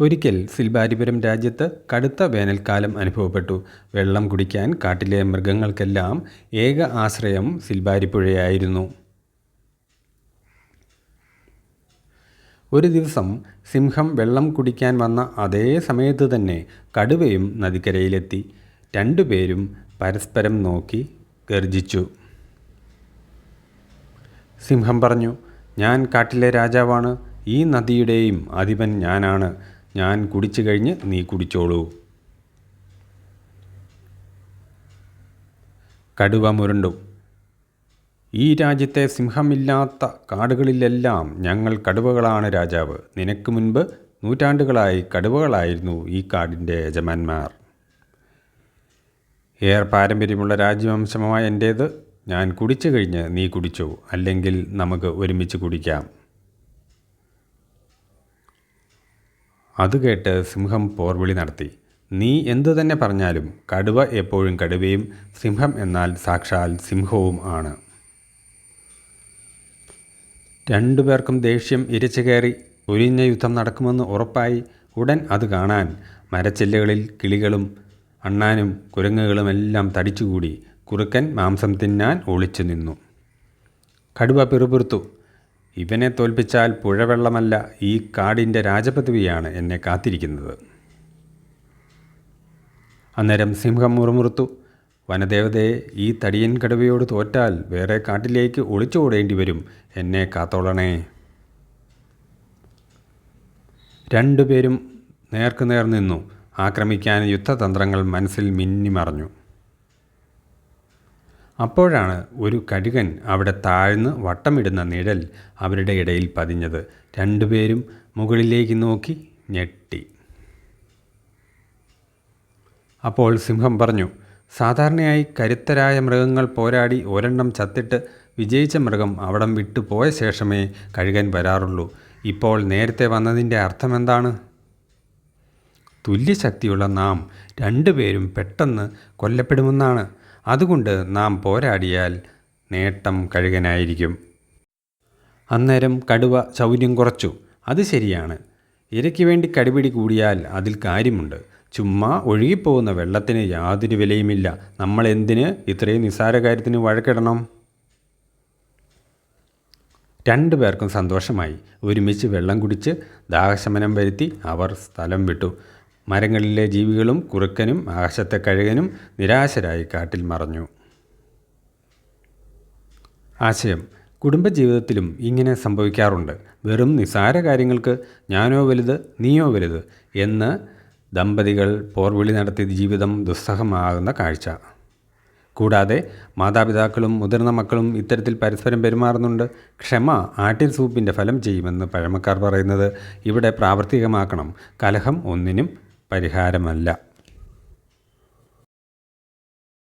ഒരിക്കൽ സിൽബാരിപുരം രാജ്യത്ത് കടുത്ത വേനൽക്കാലം അനുഭവപ്പെട്ടു. വെള്ളം കുടിക്കാൻ കാട്ടിലെ മൃഗങ്ങൾക്കെല്ലാം ഏക ആശ്രയം സിൽബാരിപ്പുഴയായിരുന്നു. ഒരു ദിവസം സിംഹം വെള്ളം കുടിക്കാൻ വന്ന അതേ സമയത്ത് തന്നെ കടുവയും നദിക്കരയിലെത്തി. രണ്ടുപേരും പരസ്പരം നോക്കി ഗർജിച്ചു. സിംഹം പറഞ്ഞു "ഞാൻ കാട്ടിലെ രാജാവാണ്. ഈ നദിയുടെയും അധിപൻ ഞാനാണ്. ഞാൻ കുടിച്ചു കഴിഞ്ഞ് നീ കുടിച്ചോളൂ. " കടുവ മുരണ്ടു. "ഈ രാജ്യത്തെ സിംഹമില്ലാത്ത കാടുകളിലെല്ലാം ഞങ്ങൾ കടുവകളാണ് രാജാവ്. നിനക്ക് മുൻപ് നൂറ്റാണ്ടുകളായി കടുവകളായിരുന്നു ഈ കാടിന്റെ യജമാന്മാർ ഏറെ പാരമ്പര്യമുള്ള രാജവംശമായ എന്റേത് ഞാൻ കുടിച്ചു കഴിഞ്ഞ് നീ കുടിച്ചു അല്ലെങ്കിൽ നമുക്ക് ഒരുമിച്ച് കുടിക്കാം. " അതുകേട്ട് സിംഹം പോർവിളി നടത്തി. "നീ എന്തു തന്നെ പറഞ്ഞാലും കടുവ എപ്പോഴും കടുവയും സിംഹം എന്നാൽ സാക്ഷാൽ സിംഹവും ആണ്. " രണ്ടുപേർക്കും ദേഷ്യം ഇരച്ചുകയറി. ഒരിഞ്ഞ യുദ്ധം നടക്കുമെന്ന് ഉറപ്പായി. ഉടൻ അത് കാണാൻ മരച്ചില്ലകളിൽ കിളികളും അണ്ണാനും കുരങ്ങുകളുമെല്ലാം തടിച്ചുകൂടി. കുറുക്കൻ മാംസം തിന്നാൻ ഒളിച്ചു നിന്നു കടുവ പിറുപിറുത്തു. "ഇവനെ തോൽപ്പിച്ചാൽ പുഴവെള്ളമല്ല, ഈ കാടിന്റെ രാജപദവിയാണ് എന്നെ കാത്തിരിക്കുന്നത്. " അന്നേരം സിംഹം മുറുമുറുത്തു. വനദേവതയെ ഈ തടിയൻ കടുവയോട് തോറ്റാൽ വേറെ കാട്ടിലേക്ക് ഒളിച്ചോടേണ്ടിവരും. എന്നെ കാത്തോളണേ. " രണ്ടുപേരും നേർക്കുനേർ നിന്നു. ആക്രമിക്കാൻ യുദ്ധതന്ത്രങ്ങൾ മനസ്സിൽ മിന്നിമറഞ്ഞു. അപ്പോഴാണ് ഒരു കഴുകൻ അവിടെ താഴ്ന്ന് വട്ടമിടുന്ന നിഴൽ അവരുടെ ഇടയിൽ പതിഞ്ഞത്. രണ്ടുപേരും മുകളിലേക്ക് നോക്കി ഞെട്ടി. അപ്പോൾ സിംഹം പറഞ്ഞു "സാധാരണയായി കരുത്തരായ മൃഗങ്ങൾ പോരാടി ഒരെണ്ണം ചത്തിട്ട് വിജയിച്ച മൃഗം അവിടം വിട്ടു പോയ ശേഷമേ കഴുകൻ വരാറുള്ളൂ. ഇപ്പോൾ നേരത്തെ വന്നതിന്റെ അർത്ഥമെന്താണ്? തുല്യശക്തിയുള്ള നാം രണ്ടുപേരും പെട്ടെന്ന് കൊല്ലപ്പെടുമെന്നാണ്. അതുകൊണ്ട് നാം പോരാടിയാൽ നേട്ടം കഴുകനായിരിക്കും. " അന്നേരം കടുവ ശൗര്യം കുറച്ചു. "അത് ശരിയാണ്. ഇരയ്ക്ക് വേണ്ടി കടിപിടി കൂടിയാൽ അതിൽ കാര്യമുണ്ട്. ചുമ്മാ ഒഴുകിപ്പോകുന്ന വെള്ളത്തിന് യാതൊരു വിലയുമില്ല. നമ്മളെന്തിന് ഇത്രയും നിസ്സാര കാര്യത്തിന് വഴക്കിടണം? " രണ്ടു പേർക്കും സന്തോഷമായി. ഒരുമിച്ച് വെള്ളം കുടിച്ച് ദാഹശമനം വരുത്തി അവർ സ്ഥലം വിട്ടു. മരങ്ങളിലെ ജീവികളും കുറുക്കനും ആകാശത്തെ കഴുകനും നിരാശരായി കാട്ടിൽ മറഞ്ഞു. ആശയം കുടുംബജീവിതത്തിലും ഇങ്ങനെ സംഭവിക്കാറുണ്ട്. വെറും നിസാര കാര്യങ്ങൾക്ക് "ഞാനോ വലുത് നീയോ വലുത്" എന്ന് ദമ്പതികൾ പോർവിളി നടത്തി ജീവിതം ദുസ്സഹമാകുന്ന കാഴ്ച. കൂടാതെ മാതാപിതാക്കളും മുതിർന്ന മക്കളും ഇത്തരത്തിൽ പരസ്പരം പെരുമാറുന്നുണ്ട്. ക്ഷമ ആട്ടിൻ സൂപ്പിന്റെ ഫലം ചെയ്യുമെന്ന് പഴമക്കാർ പറയുന്നത് ഇവിടെ പ്രാവർത്തികമാക്കണം. കലഹം ഒന്നിനും പരിഹാരമല്ല.